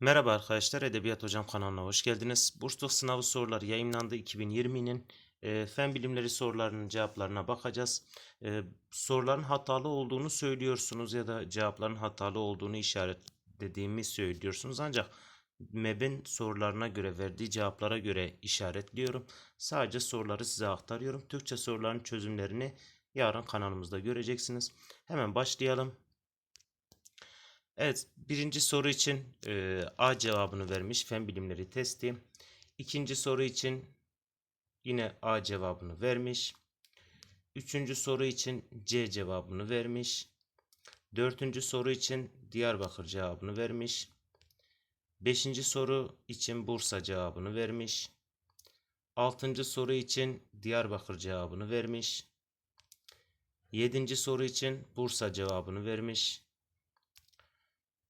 Merhaba arkadaşlar, Edebiyat Hocam kanalına hoş geldiniz. Bursluluk sınavı soruları yayınlandı 2020'nin. E, fen bilimleri sorularının cevaplarına bakacağız. E, soruların hatalı olduğunu söylüyorsunuz ya da cevapların hatalı olduğunu işaretlediğimi söylüyorsunuz. Ancak MEB'in sorularına göre, verdiği cevaplara göre işaretliyorum. Sadece soruları size aktarıyorum. Türkçe soruların çözümlerini yarın kanalımızda göreceksiniz. Hemen başlayalım. Evet, birinci soru için e, A cevabını vermiş fen bilimleri testi. İkinci soru için yine A cevabını vermiş. Üçüncü soru için C cevabını vermiş. Dördüncü soru için Diyarbakır cevabını vermiş. Beşinci soru için Bursa cevabını vermiş. Altıncı soru için Diyarbakır cevabını vermiş. Yedinci soru için Bursa cevabını vermiş.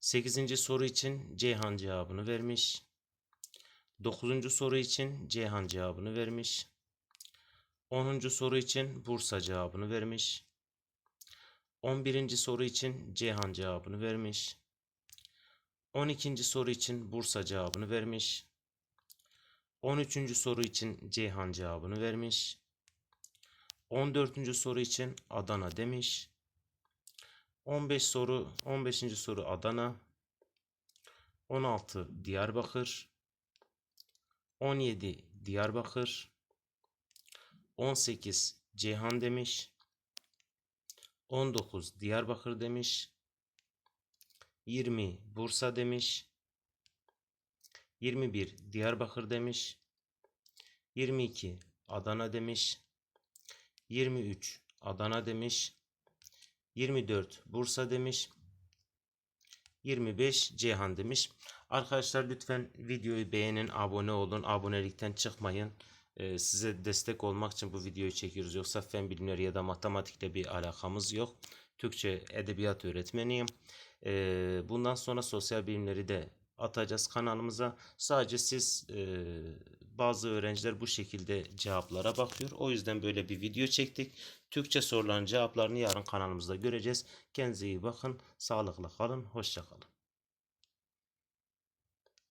8. soru için Ceyhan cevabını vermiş. 9. soru için Ceyhan cevabını vermiş. 10. soru için Bursa cevabını vermiş. 11. soru için Ceyhan cevabını vermiş. 12. soru için Bursa cevabını vermiş. 13. soru için Ceyhan cevabını vermiş. 14. soru için Adana demiş. 15 soru 15. soru Adana 16 Diyarbakır 17 Diyarbakır 18 Ceyhan demiş 19 Diyarbakır demiş 20 Bursa demiş 21 Diyarbakır demiş 22 Adana demiş 23 Adana demiş 24 Bursa demiş. 25 Ceyhan demiş. Arkadaşlar lütfen videoyu beğenin, abone olun. Abonelikten çıkmayın. Ee, size destek olmak için bu videoyu çekiyoruz. Yoksa fen bilimleri ya da matematikle bir alakamız yok. Türkçe edebiyat öğretmeniyim. Ee, bundan sonra sosyal bilimleri de atacağız kanalımıza. Sadece siz e, bazı öğrenciler bu şekilde cevaplara bakıyor. O yüzden böyle bir video çektik. Türkçe soruların cevaplarını yarın kanalımızda göreceğiz. Kendinize iyi bakın. Sağlıkla kalın. Hoşçakalın.